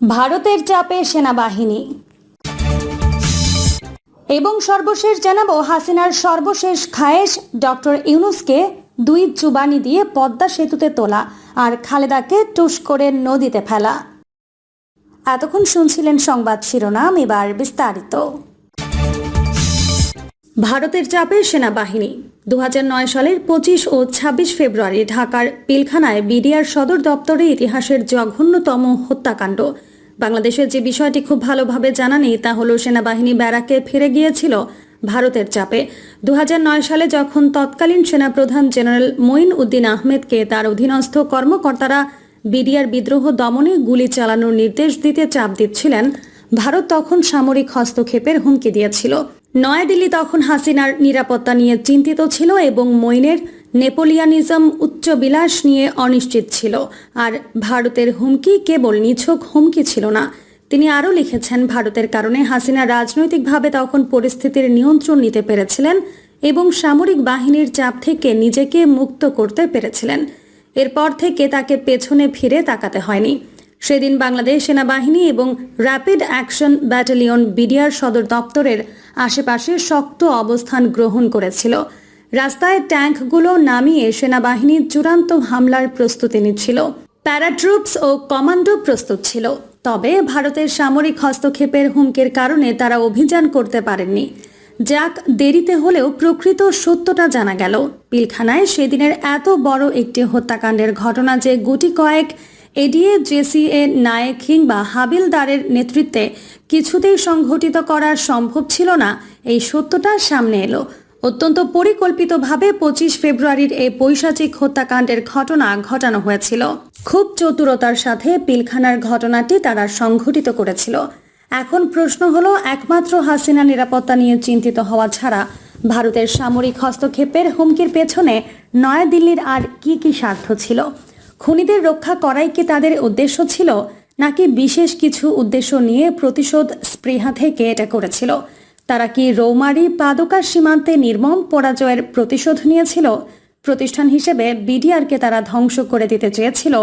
ভারতের চাপে সেনাবাহিনী। এবং সর্বশেষ জানাব হাসিনার সর্বশেষ খায়েশ, ডক্টর ইউনুসকে দুই চুবানি দিয়ে পদ্মা সেতুতে তোলা আর খালেদাকে টুস করে নদীতে ফেলা। এতক্ষণ শুনছিলেন সংবাদ শিরোনাম, এবার বিস্তারিত। ভারতের চাপে সেনাবাহিনী। দু হাজার নয় সালের পঁচিশ ও ২৬ ফেব্রুয়ারি ঢাকার পিলখানায় বিডিআর সদর দপ্তরে ইতিহাসের জঘন্যতম হত্যাকাণ্ড। বাংলাদেশের যে বিষয়টি খুব ভালোভাবে জানা নেই তা হল সেনাবাহিনী ব্যারাকে ফিরে গিয়েছিল ভারতের চাপে। দু হাজার নয় সালে যখন তৎকালীন সেনাপ্রধান জেনারেল মঈন উদ্দিন আহমেদকে তার অধীনস্থ কর্মকর্তারা বিডিআর বিদ্রোহ দমনে গুলি চালানোর নির্দেশ দিতে চাপ দিচ্ছিলেন, ভারত তখন সামরিক হস্তক্ষেপের হুমকি দিয়েছিল। নয়াদিল্লি তখন হাসিনার নিরাপত্তা নিয়ে চিন্তিত ছিল এবং মইনের নেপোলিয়ানিজম উচ্চ বিলাস নিয়ে অনিশ্চিত ছিল, আর ভারতের হুমকি কেবল নিছক হুমকি ছিল না। তিনি আরও লিখেছেন, ভারতের কারণে হাসিনা রাজনৈতিকভাবে তখন পরিস্থিতির নিয়ন্ত্রণ নিতে পেরেছিলেন এবং সামরিক বাহিনীর চাপ থেকে নিজেকে মুক্ত করতে পেরেছিলেন। এরপর থেকে তাকে পেছনে ফিরে তাকাতে হয়নি। সেদিন বাংলাদেশ সেনাবাহিনী এবং র্যাপিড অ্যাকশন ব্যাটালিয়ন বিডিআর সদর দপ্তরের আশেপাশে শক্ত অবস্থান গ্রহণ করেছিল। রাস্তায় ট্যাঙ্কগুলো নামিয়ে সেনাবাহিনীর চূড়ান্ত হামলার প্রস্তুতি নিচ্ছিল। প্যারাট্রুপস ও কমান্ডো প্রস্তুত ছিল, তবে ভারতের সামরিক হস্তক্ষেপের হুমকির কারণে তারা অভিযান করতে পারেননি। যাক, দেরিতে হলেও প্রকৃত সত্যটা জানা গেল। পিলখানায় সেদিনের এত বড় একটি হত্যাকাণ্ডের ঘটনা যে গুটি কয়েক এডিএ জেসিএ নায়েক কিংবা হাবিলদারের নেতৃত্বে কিছুতেই সংঘটিত করা সম্ভব ছিল না, এই সত্যটা সামনে এলো। অত্যন্ত পরিকল্পিতভাবে পঁচিশ ফেব্রুয়ারির এই পৈশাচিক হত্যাকাণ্ডের ঘটনা ঘটানো হয়েছিল। খুব চতুরতার সাথে পিলখানার ঘটনাটি তারা সংঘটিত করেছিল। এখন প্রশ্ন হলো, একমাত্র হাসিনা নিরাপত্তা নিয়ে চিন্তিত হওয়া ছাড়া ভারতের সামরিক হস্তক্ষেপের হুমকির পেছনে নয়াদিল্লির আর কি কি স্বার্থ ছিল? খুনিদের রক্ষা করাই কি তাদের উদ্দেশ্য ছিল? নাকি বিশেষ কিছু উদ্দেশ্য নিয়ে প্রতিশোধ স্পৃহা থেকে এটা করেছিল? তারা কি রৌমারি পাদুকার সীমান্তে নির্মম পরাজয়ের প্রতিশোধ নিয়েছিল? প্রতিষ্ঠান হিসেবে বিডিআরকে তারা ধ্বংস করে দিতে চেয়েছিল।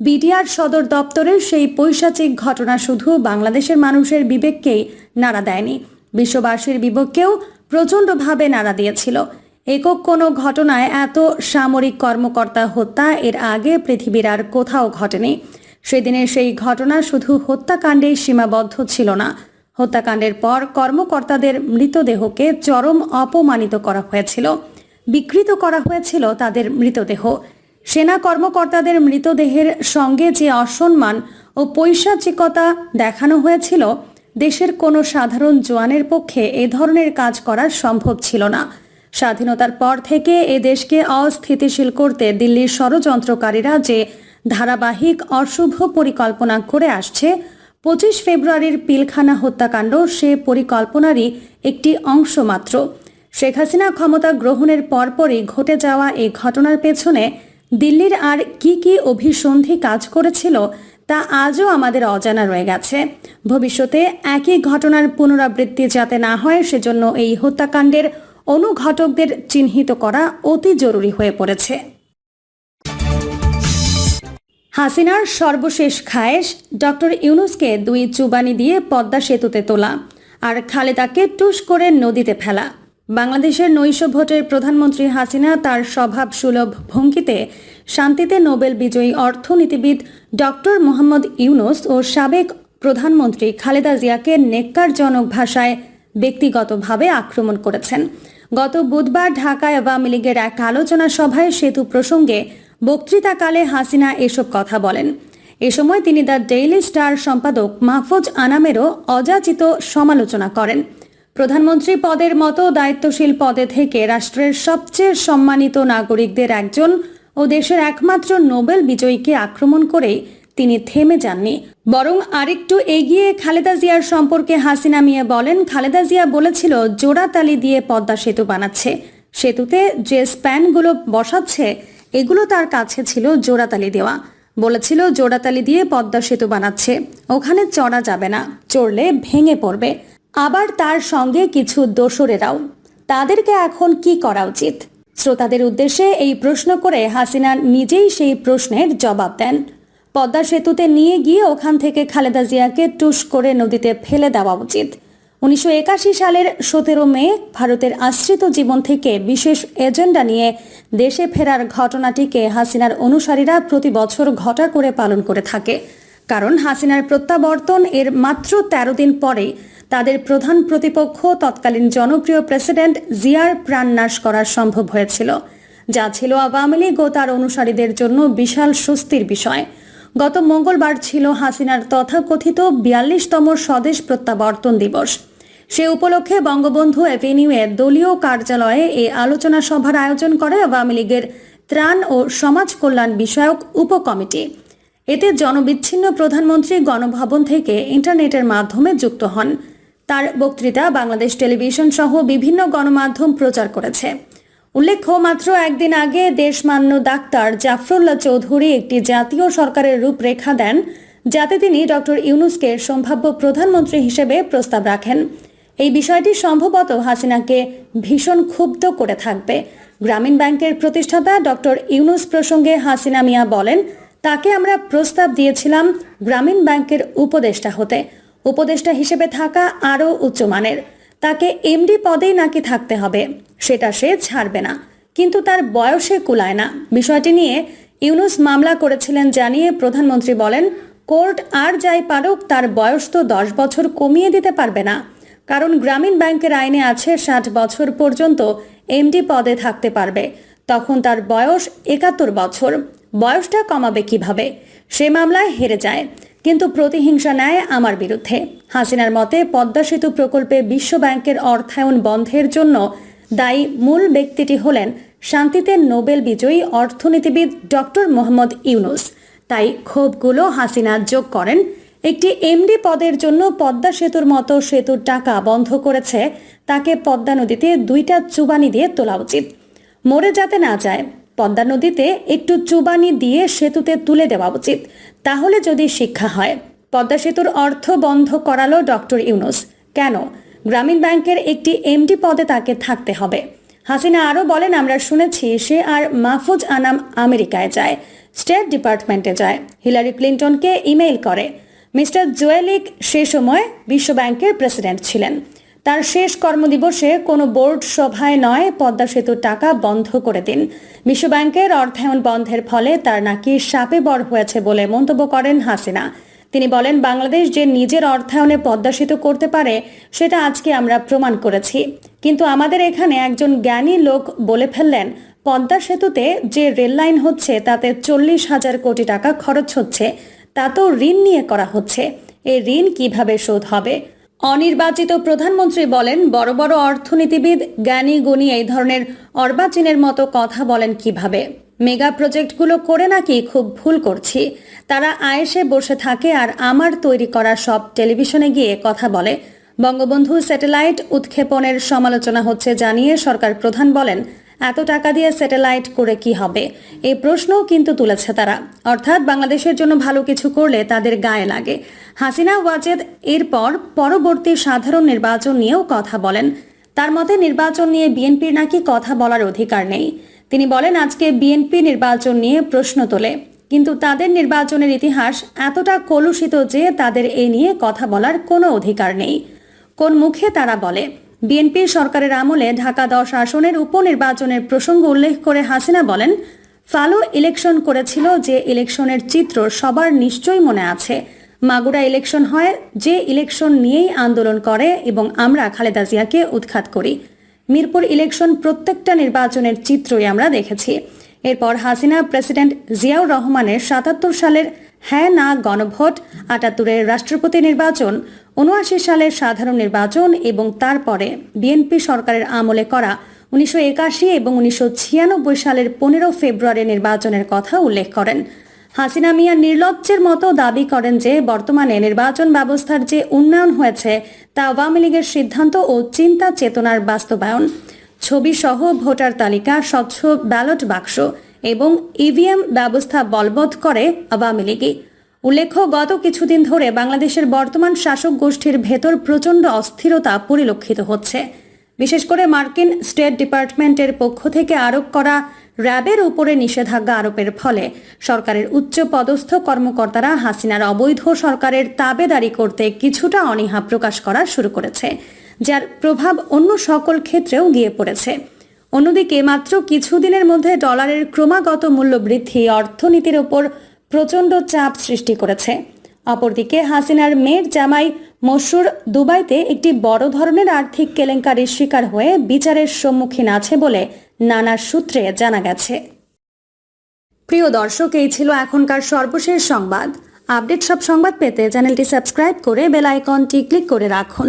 বিডিআর সদর দপ্তরের সেই পৈশাচিক ঘটনা শুধু বাংলাদেশের মানুষের বিবেককেই নাড়া দেয়নি। বিশ্ববাসীর বিবেককেও প্রচণ্ডভাবে নাড়া দিয়েছিল। একক কোনো ঘটনায় এত সামরিক কর্মকর্তা হত্যা এর আগে পৃথিবীর আর কোথাও ঘটেনি। সেদিনের সেই ঘটনা শুধু হত্যাকাণ্ডেই সীমাবদ্ধ ছিল না। হত্যাকাণ্ডের পর কর্মকর্তাদের মৃতদেহকে চরম অপমানিত করা হয়েছিল। বিকৃত করা হয়েছিল তাদের মৃতদেহ। সেনা কর্মকর্তাদের মৃতদেহের সঙ্গে যে অসম্মান ও পৈশাচিকতা দেখানো হয়েছিল, দেশের কোনো সাধারণ জোয়ানের পক্ষে এ ধরনের কাজ করা সম্ভব ছিল না। স্বাধীনতার পর থেকে এ দেশকে অস্থিতিশীল করতে দিল্লির ষড়যন্ত্রকারীরা যে ধারাবাহিক অশুভ পরিকল্পনা করে আসছে পঁচিশ ফেব্রুয়ারির পিলখানা হত্যাকাণ্ড, সে পরিকল্পনারই একটি অংশ মাত্র। শেখ হাসিনা ক্ষমতা গ্রহণের পরপরই ঘটে যাওয়া এই ঘটনার পেছনে দিল্লির আর কি কি অভিসন্ধি কাজ করেছিল, তা আজও আমাদের অজানা রয়ে গেছে। ভবিষ্যতে একই ঘটনার পুনরাবৃত্তি যাতে না হয়, সেজন্য এই হত্যাকাণ্ডের অনুঘটকদের চিহ্নিত করা অতি জরুরি হয়ে পড়েছে। হাসিনার সর্বশেষ খায়েশ ডক্টর ইউনুসকে দুই চুবানি দিয়ে পদ্মা সেতুতে তোলা আর খালেদাকে টুস করে নদীতে ফেলা। বাংলাদেশের নৈশ ভোটের প্রধানমন্ত্রী হাসিনা তার স্বভাব সুলভ ভঙ্গিতে শান্তিতে নোবেল বিজয়ী অর্থনীতিবিদ ডক্টর মোহাম্মদ ইউনুস ও সাবেক প্রধানমন্ত্রী খালেদা জিয়াকে নেককারজনক ভাষায় ব্যক্তিগতভাবে আক্রমণ করেছেন। গত বুধবার ঢাকায় আওয়ামী লীগের এক আলোচনা সভায় সেতু প্রসঙ্গে বক্তৃতাকালে হাসিনা এসব কথা বলেন। এ সময় তিনি দ্য ডেইলি স্টার সম্পাদক মাহফুজ আনামেরও অযাচিত সমালোচনা করেন। প্রধানমন্ত্রী পদের মতো দায়িত্বশীল পদে থেকে রাষ্ট্রের সবচেয়ে সম্মানিত নাগরিকদের একজন ও দেশের একমাত্র নোবেল বিজয়ীকে আক্রমণ করে তিনি থেমে যাননি। বরং আরেকটু এগিয়ে খালেদা জিয়ার সম্পর্কে হাসিনা মিয়া বলেন, খালেদা জিয়া বলেছিল, জোড়াতালি দিয়ে পদ্মা সেতু বানাচ্ছে। সেতুতে যে স্প্যানগুলো বসাচ্ছে এগুলো তার কাছে ছিল জোড়াতালি দেওয়া। বলেছিল, জোড়াতালি দিয়ে পদ্মা সেতু বানাচ্ছে। ওখানে চড়া যাবে না, চড়লে ভেঙে পড়বে। আবার তার সঙ্গে কিছু দোসরেরাও। তাদেরকে এখন কি করা উচিত? শ্রোতাদের উদ্দেশ্যে এই প্রশ্ন করে হাসিনা নিজেই সেই প্রশ্নের জবাব দেন। পদ্মা সেতুতে নিয়ে গিয়ে ওখান থেকে খালেদা জিয়াকে টুস করে নদীতে ফেলে দেওয়া উচিত। উনিশশো একাশি সালের সতেরো মে ভারতের আশ্রিত জীবন থেকে বিশেষ এজেন্ডা নিয়ে দেশে ফেরার ঘটনাটিকে হাসিনার অনুসারীরা প্রতি বছর ঘটা করে পালন করে থাকে। কারণ হাসিনার প্রত্যাবর্তন এর মাত্র তেরো দিন পরে তাদের প্রধান প্রতিপক্ষ, তৎকালীন জনপ্রিয় প্রেসিডেন্ট জিয়ার প্রাণনাশ করা সম্ভব হয়েছিল, যা ছিল আওয়ামী লীগ ও তার অনুসারীদের জন্য বিশাল স্বস্তির বিষয়। গত মঙ্গলবার ছিল হাসিনার তথাকথিত বিয়াল্লিশতম স্বদেশ প্রত্যাবর্তন দিবস। সে উপলক্ষে বঙ্গবন্ধু এভিনিউয়ে দলীয় কার্যালয়ে এই আলোচনা সভার আয়োজন করে আওয়ামী লীগের ত্রাণ ও সমাজ কল্যাণ বিষয়ক উপকমিটি। এতে জনবিচ্ছিন্ন প্রধানমন্ত্রী গণভবন থেকে ইন্টারনেটের মাধ্যমে যুক্ত হন। তার বক্তৃতা বাংলাদেশ টেলিভিশন সহ বিভিন্ন গণমাধ্যম প্রচার করেছে। উল্লেখ্য, মাত্র একদিন আগে দেশমান্য ডাক্তার জাফরুল্লাহ চৌধুরী একটি জাতীয় সরকারের রূপরেখা দেন, যাতে তিনি ডক্টর ইউনুসকে সম্ভাব্য প্রধানমন্ত্রী হিসেবে প্রস্তাব রাখেন। এই বিষয়টি সম্ভবত হাসিনাকে ভীষণ ক্ষুব্ধ করে থাকবে। গ্রামীণ ব্যাংকের প্রতিষ্ঠাতা ডক্টর ইউনুস প্রসঙ্গে হাসিনা মিয়া বলেন, তাকে আমরা প্রস্তাব দিয়েছিলাম গ্রামীণ ব্যাংকের উপদেষ্টা হতে। উপদেষ্টা হিসেবে থাকা আরও উচ্চমানের তাকে এমডি পদেই নাকি থাকতে হবে, সেটা সে ছাড়বে না। কিন্তু তার বয়সে কুলায় না। বিষয়টি নিয়ে ইউনুস মামলা করেছিলেন জানিয়ে প্রধানমন্ত্রী বলেন, কোর্ট আর যাই পারুক, তার বয়স তো দশ বছর কমিয়ে দিতে পারবে না। কারণ গ্রামীণ ব্যাংকের আইনে আছে ষাট বছর পর্যন্ত এমডি পদে থাকতে পারবে। তখন তার বয়স একাত্তর বছর। বয়সটা কমাবে কীভাবে? সে মামলায় হেরে যায়। কিন্তু প্রতিহিংসা নেয় আমার বিরুদ্ধে। হাসিনার মতে, পদ্মা সেতু প্রকল্পে বিশ্ব ব্যাংকের অর্থায়ন বন্ধের জন্য দায়ী মূল ব্যক্তিটি হলেন শান্তিতে নোবেল বিজয়ী অর্থনীতিবিদ ডক্টর মোহাম্মদ ইউনুস। তাই ক্ষোভগুলো হাসিনা যোগ করেন। একটি এমডি পদের জন্য পদ্মা সেতুর মতো সেতুর টাকা বন্ধ করেছে। তাকে পদ্মা নদীতে দুইটা চুবানি দিয়ে তোলা উচিত। মরে যাতে না যায়, পদ্মা নদীতে একটু চুবানি দিয়ে সেতুতে তুলে দেওয়া উচিত। তাহলে যদি শিক্ষা হয়, পদ্মা সেতুর অর্থ বন্ধ করালো ডক্টর ইউনুস। কেন? গ্রামীণ ব্যাংকের একটি এমডি পদে তাকে থাকতে হবে। হাসিনা আরও বলেন, আমরা শুনেছি সে আর মাহফুজ আনাম আমেরিকায় যায়, স্টেট ডিপার্টমেন্টে যায়। হিলারি ক্লিন্টনকে ইমেইল করে। মিস্টার জোয়েলিক সে সময় বিশ্ব ব্যাংকের প্রেসিডেন্ট ছিলেন। তার শেষ কর্মদিবসে কোনো বোর্ড সভায় নয়, পদ্মা সেতুর টাকা বন্ধ করে দিন। বিশ্বব্যাংকের অর্থায়ন বন্ধের ফলে তার নাকি সাপে বড় হয়েছে বলে মন্তব্য করেন হাসিনা। তিনি বলেন, বাংলাদেশ যে নিজের অর্থায়নে পদ্মা সেতু করতে পারে, সেটা আজকে আমরা প্রমাণ করেছি। কিন্তু আমাদের এখানে একজন জ্ঞানী লোক বলে ফেললেন, পদ্মা সেতুতে যে রেল লাইন হচ্ছে, তাতে চল্লিশ হাজার কোটি টাকা খরচ হচ্ছে। তা তো ঋণ নিয়ে করা হচ্ছে। এই ঋণ কীভাবে শোধ হবে? অনির্বাচিত প্রধানমন্ত্রী বলেন, বড় বড় অর্থনীতিবিদ জ্ঞানী গুণী এই ধরনের অর্বাচীনের মতো কথা বলেন কীভাবে? মেগা প্রজেক্টগুলো করে নাকি খুব ভুল করছি? তারা আয়েসে বসে থাকে আর আমার তৈরি করা সব টেলিভিশনে গিয়ে কথা বলে। বঙ্গবন্ধু স্যাটেলাইট উৎক্ষেপণের সমালোচনা হচ্ছে জানিয়ে সরকার প্রধান বলেন এত টাকা দিয়ে স্যাটেলাইট করে কি হবে? এই প্রশ্নও কিন্তু তুলেছে তারা। অর্থাৎ বাংলাদেশের জন্য ভালো কিছু করলে তাদের গায়ে লাগে। হাসিনা, ওয়াজেদ এরপর পরবর্তী সাধারণ নির্বাচন নিয়েও কথা বলেন। তার মতে, নির্বাচন নিয়ে বিএনপির নাকি কথা বলার অধিকার নেই। তিনি বলেন, আজকে বিএনপি নির্বাচন নিয়ে প্রশ্ন তোলে। কিন্তু তাদের নির্বাচনের ইতিহাস এতটা কলুষিত যে তাদের এ নিয়ে কথা বলার কোনো অধিকার নেই। কোন মুখে তারা বলে বিএনপি সরকারের আমলে ঢাকা দশ আসনের উপনির্বাচনের প্রসঙ্গ উল্লেখ করে হাসিনা বলেন, ফালো ইলেকশন করেছিল যে ইলেকশনের চিত্র সবার নিশ্চয়ই মনে আছে। মাগুরা ইলেকশন হয়, যে ইলেকশন নিয়েই আন্দোলন করে এবং আমরা খালেদা জিয়াকে উৎখাত করি। মিরপুর ইলেকশন প্রত্যেকটা নির্বাচনের চিত্রই আমরা দেখেছি। এরপর হাসিনা প্রেসিডেন্ট জিয়াউর রহমানের সাতাত্তর সালের হ্যাঁ না, গণভোট, আটাত্তরের রাষ্ট্রপতি নির্বাচন, উনআশি সালের সাধারণ নির্বাচন এবং তারপরে বিএনপি সরকারের আমলে করা উনিশশো একাশি এবং উনিশশো ছিয়ানব্বই সালের পনেরো ফেব্রুয়ারি নির্বাচনের কথা উল্লেখ করেন। হাসিনা মিয়া নির্লজ্জের মতো দাবি করেন যে, বর্তমানে নির্বাচন ব্যবস্থার যে উন্নয়ন হয়েছে, তা আওয়ামী লীগের সিদ্ধান্ত ও চিন্তা চেতনার বাস্তবায়ন। ছবি সহ ভোটার তালিকা, স্বচ্ছ ব্যালট বাক্স এবং ইভিএম ব্যবস্থা বলবৎ করে আওয়ামী লীগই উল্লেখ্য, গত কিছুদিন ধরে বাংলাদেশের বর্তমান শাসক গোষ্ঠীর ভেতর প্রচণ্ড অস্থিরতা পরিলক্ষিত হচ্ছে। বিশেষ করে মার্কিন স্টেট ডিপার্টমেন্টের পক্ষ থেকে আরোপ করা র্যাবের উপরে নিষেধাজ্ঞা আরোপের ফলে সরকারের উচ্চ পদস্থ কর্মকর্তারা হাসিনার অবৈধ সরকারের তাবেদারি করতে কিছুটা অনীহা প্রকাশ করা শুরু করেছে, যার প্রভাব অন্য সকল ক্ষেত্রেও গিয়ে পড়েছে। অন্যদিকে মাত্র কিছুদিনের মধ্যে ডলারের ক্রমাগত মূল্য বৃদ্ধি অর্থনীতির ওপর প্রচণ্ড চাপ সৃষ্টি করেছে। অপরদিকে হাসিনার মেয়ের জামাই মসুর দুবাইতে একটি বড় ধরনের আর্থিক কেলেঙ্কারির শিকার হয়ে বিচারের সম্মুখীন আছে বলে নানা সূত্রে জানা গেছে। প্রিয় দর্শক, এই ছিল এখনকার সর্বশেষ সংবাদ। আপডেট সব সংবাদ পেতে চ্যানেলটি সাবস্ক্রাইব করে বেল আইকনটি ক্লিক করে রাখুন।